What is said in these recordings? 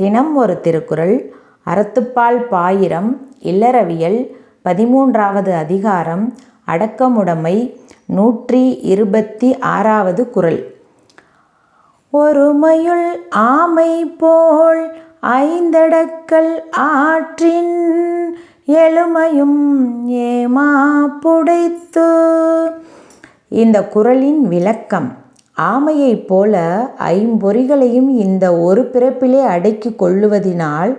தினம் ஒரு திருக்குறள் அறத்துப்பால் பாயிரம் இல்லறவியல் பதிமூன்றாவது அதிகாரம் அடக்கமுடைமை நூற்றி இருபத்தி ஆறாவது குறள். ஒருமையுள் ஆமை போல் ஐந்தடக்கல் ஆற்றின் எழுமையும் ஏமா புடைத்து. இந்த குறளின் விளக்கம். ஆமையைப் போல ஐம்பொறிகளையும் இந்த ஒரு பிறப்பிலே அடக்கி கொள்ளுவதினால்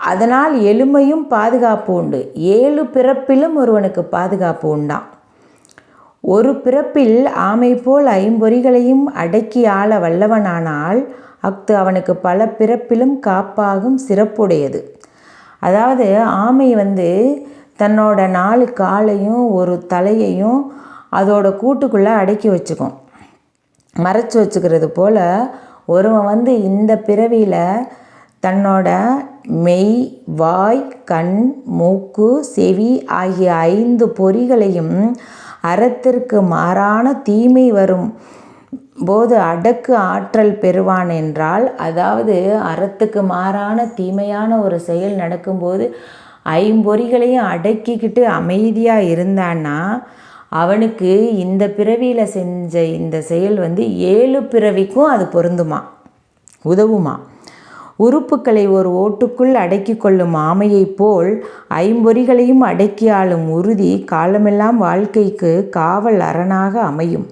அதனால் எளிமையும் பாதுகாப்பு உண்டு. ஏழு பிறப்பிலும் ஒருவனுக்கு பாதுகாப்பு உண்டாம் ஒரு பிறப்பில் ஆமை போல் ஐம்பொறிகளையும் அடக்கி ஆள வல்லவனானால் அஃது அவனுக்கு பல பிறப்பிலும் காப்பாகும் சிறப்புடையது. அதாவது ஆமை வந்து தன்னோட நாலு காலையும் ஒரு தலையையும் அதோட கூட்டுக்குள்ளே அடக்கி வச்சுக்கும். மறைச்சி வச்சுக்கிறது போல் ஒருவன் வந்து இந்த பிறவியில் தன்னோட மெய் வாய் கண் மூக்கு செவி ஆகிய ஐந்து பொறிகளையும் அறத்திற்கு மாறான தீமை வரும் போது அடக்கு ஆற்றல் பெறுவான் என்றால் அதாவது அறத்துக்கு மாறான தீமையான ஒரு செயல் நடக்கும்போது ஐம்பொறிகளையும் அடக்கிக்கிட்டு அமைதியாக இருந்தான்னா அவனுக்கு இந்த பிறவியில் செஞ்ச இந்த செயல் வந்து ஏழு பிறவிக்கும் அது பொருந்துமா? உதவுமா? உறுப்புக்களை ஒரு ஓட்டுக்குள் அடக்கி கொள்ளும் ஆமையைப் போல் ஐம்பொறிகளையும் அடக்கி ஆளும் உறுதி காலமெல்லாம் வாழ்க்கைக்கு காவல் அரணாக அமையும்.